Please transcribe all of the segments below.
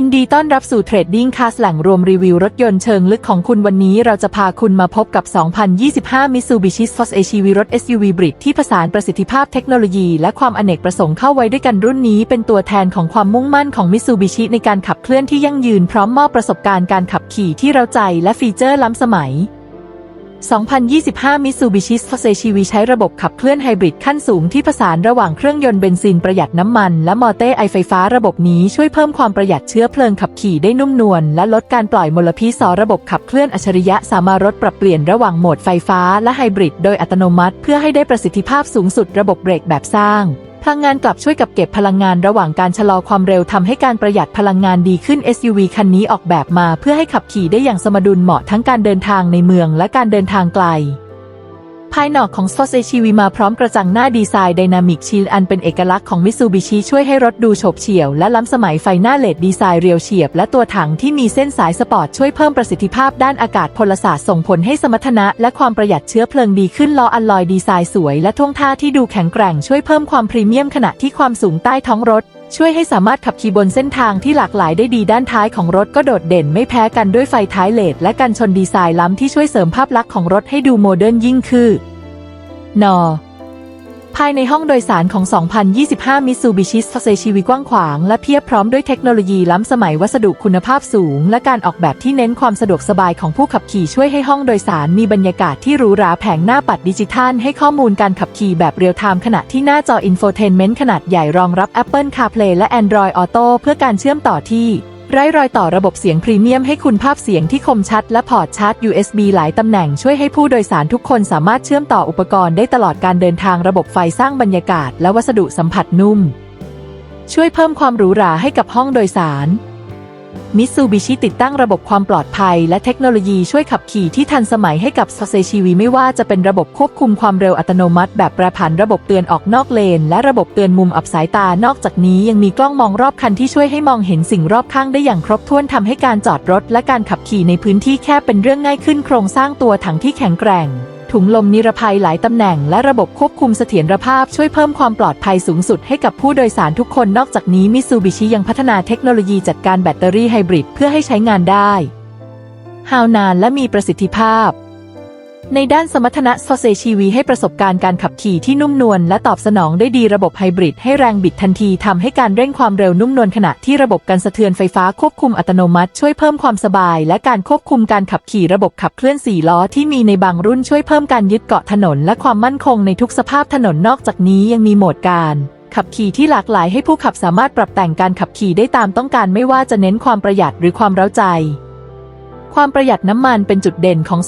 ินดีต้อนรับสู่เทรดดิ้งคาสแหล่งรวมรีวิวรถยนต์เชิงลึกของคุณวันนี้เราจะพาคุณมาพบกับ 2025 Mitsubishi s o s HEV รถ SUV บริดที่ผสานประสิทธิภาพเทคโนโลยีและความอเนกประสงค์เข้าไว้ด้วยกันรุ่นนี้เป็นตัวแทนของความมุ่งมั่นของ Mitsubishi ในการขับเคลื่อนที่ยั่งยืนพร้อมมอบประสบการณ์การขับขี่ที่เราใจและฟีเจอร์ล้ำสมัย 2025 Mitsubishi Force HEV ใช้ระบบขับเคลื่อนไฮบริดขั้นสูงที่ผสานระหว่างเครื่องยนต์เบนซินประหยัดน้ำมัน และมอเตอร์ไอไฟฟ้าระบบนี้ช่วยเพิ่มความประหยัดเชื้อเพลิงขับขี่ได้นุ่มนวลและลดการปล่อยมลพิษสระบบขับเคลื่อนอัจฉริยะสามารถลดปรับเปลี่ยนระหว่างโหมดไฟฟ้าและไฮบริดโดยอัตโนมัติ เพื่อให้ได้ประสิทธิภาพสูงสุดระบบเบรกแบบสร้าง พลังงานกลับช่วยกับเก็บพลังงานระหว่างการชะลอความเร็วทำให้การประหยัดพลังงานดีขึ้น SUV คันนี้ออกแบบมาเพื่อให้ขับขี่ได้อย่างสมดุลเหมาะทั้งการเดินทางในเมืองและการเดินทางไกล ภายนอกของ Sports HEV มาพร้อมกระจังหน้าดีไซน์ไดนามิกชีลอันเป็นเอกลักษณ์ของ Mitsubishi ช่วยให้รถดูโฉบเฉี่ยวและล้ำสมัยไฟหน้าเลดดีไซน์เรียวเฉียบ และตัวถังที่มีเส้นสายสปอร์ตช่วยเพิ่มประสิทธิภาพด้านอากาศพลศาสตร์ส่งผลให้สมรรถนะและความประหยัดเชื้อเพลิงดีขึ้นล้ออัลลอยดีไซน์สวยและท่วงท่าที่ดูแข็งแกร่งช่วยเพิ่มความพรีเมียมขณะที่ความสูงใต้ท้องรถ ช่วยให้สามารถขับขี่บนเส้นทางที่หลากหลายได้ดีด้านท้ายของรถก็โดดเด่นไม่แพ้กันด้วยไฟท้ายเลดและกันชนดีไซน์ล้ำที่ช่วยเสริมภาพลักษณ์ของรถให้ดูโมเดิร์นยิ่งขึ้นนอ ภายในห้องโดยสารของ 2025 Mitsubishi s a s e กว้างขวาง และเพียบพร้อมด้วยเทคโนโลยีล้ำสมัยวัสดุคุณภาพสูง และการออกแบบที่เน้นความสะดวกสบายของผู้ขับขี่ช่วยให้ห้องโดยสารมีบรรยากาศที่หรูหราแผงหน้าปัดดิจิทัล ให้ข้อมูลการขับขี่แบบเรียลไทม์ขณะที่หน้าจออินโฟเทนเมนต์ขนาดใหญ่รองรับ Apple CarPlay และ Android Auto เพื่อการเชื่อมต่อที่ ไร้รอยต่อระบบเสียงพรีเมียมให้คุณภาพเสียงที่คมชัดและพอร์ตชาร์จ USB หลายตำแหน่งช่วยให้ผู้โดยสารทุกคนสามารถเชื่อมต่ออุปกรณ์ได้ตลอดการเดินทางระบบไฟสร้างบรรยากาศและวัสดุสัมผัสนุ่ม ช่วยเพิ่มความหรูหราให้กับห้องโดยสาร มิตซูบิชิติดตั้งระบบความปลอดภัย และเทคโนโลยีช่วยขับขี่ที่ทันสมัยให้กับซาเซชีวีไม่ว่าจะเป็นระบบควบคุมความเร็วอัตโนมัติ แบบแปรผันระบบเตือนออกนอกเลน และระบบเตือนมุมอับสายตานอกจากนี้ยังมีกล้องมองรอบคันที่ช่วยให้มองเห็นสิ่งรอบข้างได้อย่างครบถ้วนทำให้การจอดรถ และการขับขี่ในพื้นที่แคบเป็นเรื่องง่ายขึ้นโครงสร้างตัวถังที่แข็งแกร่ง ถุงลมนิรภัยหลายตำแหน่งและระบบควบคุมเสถียรภาพช่วยเพิ่มความปลอดภัยสูงสุดให้กับผู้โดยสารทุกคนนอกจากนี้มิซูบิชิยังพัฒนาเทคโนโลยีจัดการแบตเตอรี่ไฮบริดเพื่อให้ใช้งานได้ ฮาวนานและมีประสิทธิภาพ ในด้านสมรรถนะซอเซชีวีให้ประสบการณ์การขับขี่ที่นุ่มนวลและตอบสนองได้ดีระบบไฮบริดให้แรงบิดทันทีทำให้การเร่งความเร็วนุ่มนวลขณะที่ระบบการสะเทือนไฟฟ้าควบคุมอัตโนมัติ ช่วยเพิ่มความสบาย และการควบคุมการขับขี่ระบบขับเคลื่อน4ล้อที่มีในบางรุ่นช่วยเพิ่มการยึดเกาะถนน และความมั่นคงในทุกสภาพถนนนอกจากนี้ยังมีโหมดการขับขี่ที่หลากหลายให้ผู้ขับสามารถปรับแต่งการขับขี่ได้ตามต้องการไม่ว่าจะเน้นความประหยัดหรือความเร้าใจ ความประหยัดน้ำมันเป็นจุดเด่นของ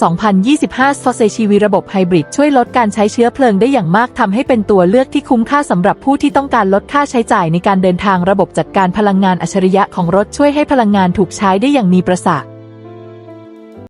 2025 f o r s e c h i v ระบบไฮบริดช่วยลดการใช้เชื้อเพลิงได้อย่างมากทำให้เป็นตัวเลือกที่คุ้มค่าสำหรับผู้ที่ต้องการลดค่าใช้จ่ายในการเดินทางระบบจัดการพลังงานอัจฉริยะของรถช่วยให้พลังงานถูกใช้ได้อย่างมีประสิทธิ